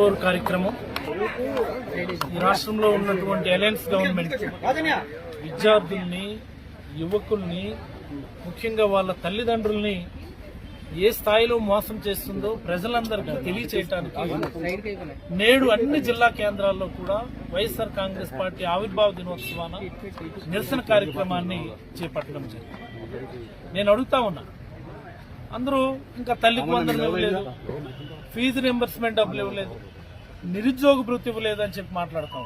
Core కార్యక్రమం. ఈ రాష్ట్రంలో ఉన్నటువంటి అలయన్స్ గవర్నమెంట్ విద్యార్థుల్ని యువకుల్ని ముఖ్యంగా వాళ్ళ తల్లిదండ్రుల్ని ఏ స్థాయిలో మోసం చేస్తుందో ప్రజలందరికీ తెలియచేయటానికి నేడు అన్ని జిల్లా కేంద్రాల్లో కూడా వైఎస్ఆర్ కాంగ్రెస్ పార్టీ ఆవిర్భావ దినోత్సవాన నిరసన కార్యక్రమాన్ని చేపట్టడం జరిగింది. నేను అడుగుతా ఉన్నా అందరూ ఇంకా తల్లికి వందనం ఇవ్వలేదు. ఫీజు రింబర్స్మెంట్ డబ్బులు ఇవ్వలేదు. నిరుద్యోగ భృతి ఇవ్వలేదు అని చెప్పి మాట్లాడుతా.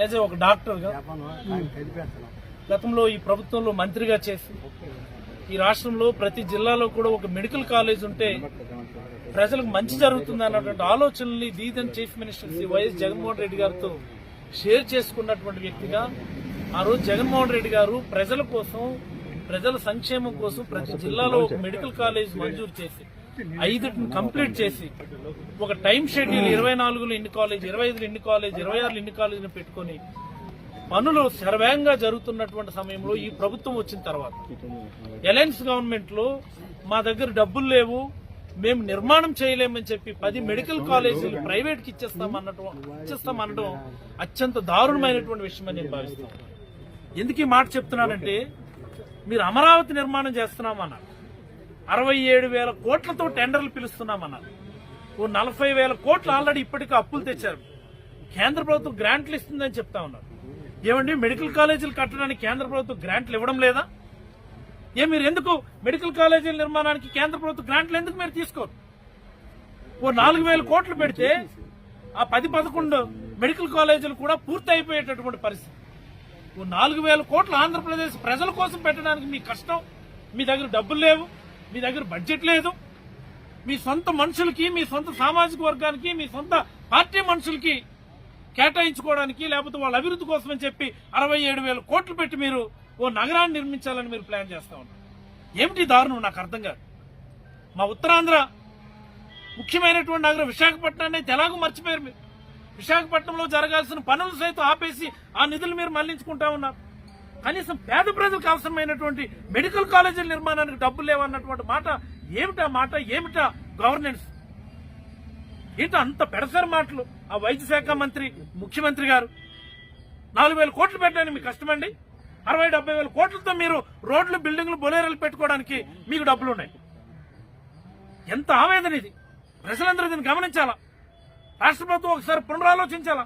యాజ్ ఒక డాక్టర్గా గతంలో ఈ ప్రభుత్వంలో మంత్రిగా చేసి ఈ రాష్ట్రంలో ప్రతి జిల్లాలో కూడా ఒక మెడికల్ కాలేజ్ ఉంటే ప్రజలకు మంచి జరుగుతుంది అన్నటువంటి ఆలోచనల్ని దీదన్ chief minister Shri Y S Jaganmohan Reddy గారితో షేర్ చేసుకున్నటువంటి వ్యక్తిగా ఆ రోజు జగన్మోహన్ రెడ్డి గారు ప్రజల కోసం ప్రజల సంక్షేమం కోసం ప్రతి జిల్లాలో ఒక మెడికల్ కాలేజ్ మంజూరు చేసి ఐదుటిని కంప్లీట్ చేసి ఒక టైం షెడ్యూల్ ఇరవై నాలుగులో ఇన్ని కాలేజ్ ఇరవై ఐదులో ఇన్ని కాలేజ్ ఇరవై ఆరులో ఇన్ని కాలేజీని పెట్టుకొని పనులు శరవేగంగా జరుగుతున్నటువంటి సమయంలో ఈ ప్రభుత్వం వచ్చిన తర్వాత ఎలయన్స్ గవర్నమెంట్లో మా దగ్గర డబ్బులు లేవు మేము నిర్మాణం చేయలేమని చెప్పి పది మెడికల్ కాలేజీలు ప్రైవేట్కి ఇచ్చేస్తామనడం అత్యంత దారుణమైనటువంటి విషయం అని నేను భావిస్తాను ఎందుకు ఈ మాట చెప్తున్నానంటే మీరు అమరావతి నిర్మాణం చేస్తున్నామన్నారు. అరవై ఏడు వేల కోట్లతో టెండర్లు పిలుస్తున్నామన్నారు. ఓ నలభై వేల కోట్లు ఆల్రెడీ ఇప్పటికే అప్పులు తెచ్చారు. కేంద్ర ప్రభుత్వం గ్రాంట్లు ఇస్తుందని చెప్తా ఉన్నారు. ఏమండి మెడికల్ కాలేజీలు కట్టడానికి కేంద్ర ప్రభుత్వం గ్రాంట్లు ఇవ్వడం లేదా? ఏ మీరు ఎందుకు మెడికల్ కాలేజీల నిర్మాణానికి కేంద్ర ప్రభుత్వం గ్రాంట్లు ఎందుకు మీరు తీసుకోరు? ఓ నాలుగు వేల కోట్లు పెడితే ఆ పది పదకొండు మెడికల్ కాలేజీలు కూడా పూర్తి అయిపోయేటటువంటి పరిస్థితి. నాలుగు వేల కోట్లు ఆంధ్రప్రదేశ్ ప్రజల కోసం పెట్టడానికి మీ కష్టం. మీ దగ్గర డబ్బులు లేవు. మీ దగ్గర బడ్జెట్ లేదు. మీ సొంత మనుషులకి మీ సొంత సామాజిక వర్గానికి మీ సొంత పార్టీ మనుషులకి కేటాయించుకోవడానికి లేకపోతే వాళ్ళ అభివృద్ధి కోసం అని చెప్పి అరవై ఏడు వేల కోట్లు పెట్టి మీరు ఓ నగరాన్ని నిర్మించాలని మీరు ప్లాన్ చేస్తా ఉన్నారు. ఏమిటి దారుణం? నాకు అర్థం కాదు. మా ఉత్తరాంధ్ర ముఖ్యమైనటువంటి నగరం విశాఖపట్నాన్ని ఎలాగో మర్చిపోయారు మీరు. విశాఖపట్నంలో జరగాల్సిన పనులు సైతం ఆపేసి ఆ నిధులు మీరు మళ్ళించుకుంటా ఉన్నారు. కనీసం పేద ప్రజలకు అవసరమైనటువంటి మెడికల్ కాలేజీల నిర్మాణానికి డబ్బులు లేవన్నటువంటి మాట ఏమిటా మాట? ఏమిటా గవర్నెన్స్? ఏంటో అంత పెడసరి మాటలు ఆ వైద్య శాఖ మంత్రి ముఖ్యమంత్రి గారు. నాలుగు వేల కోట్లు పెట్టడానికి మీకు కష్టమండి. అరవై డెబ్బై వేల కోట్లతో మీరు రోడ్లు బిల్డింగ్లు బొలేరలు పెట్టుకోవడానికి మీకు డబ్బులు ఉన్నాయి ఎంత ఆవేదన ఇది? ప్రజలందరూ దీన్ని గమనించాలా? రాష్ట్ర ప్రభుత్వం ఒకసారి పునరాలోచించాలా?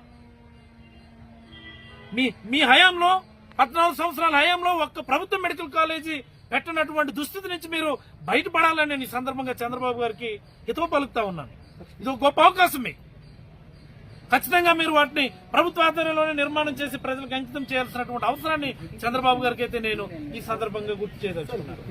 మీ మీ హయాంలో పద్నాలుగు సంవత్సరాల హయాంలో ఒక్క ప్రభుత్వ మెడికల్ కాలేజీ పెట్టినటువంటి దుస్థితి నుంచి మీరు బయటపడాలని నేను ఈ సందర్భంగా చంద్రబాబు గారికి హితవ పలుకుతా ఉన్నాను. ఇది ఒక గొప్ప అవకాశం మీకు. ఖచ్చితంగా మీరు వాటిని ప్రభుత్వ ఆధ్వర్యంలోనే నిర్మాణం చేసి ప్రజలకు అంకితం చేయాల్సినటువంటి అవసరాన్ని చంద్రబాబు గారికి అయితే నేను ఈ సందర్భంగా గుర్తు చేయదలుచుకున్నాను.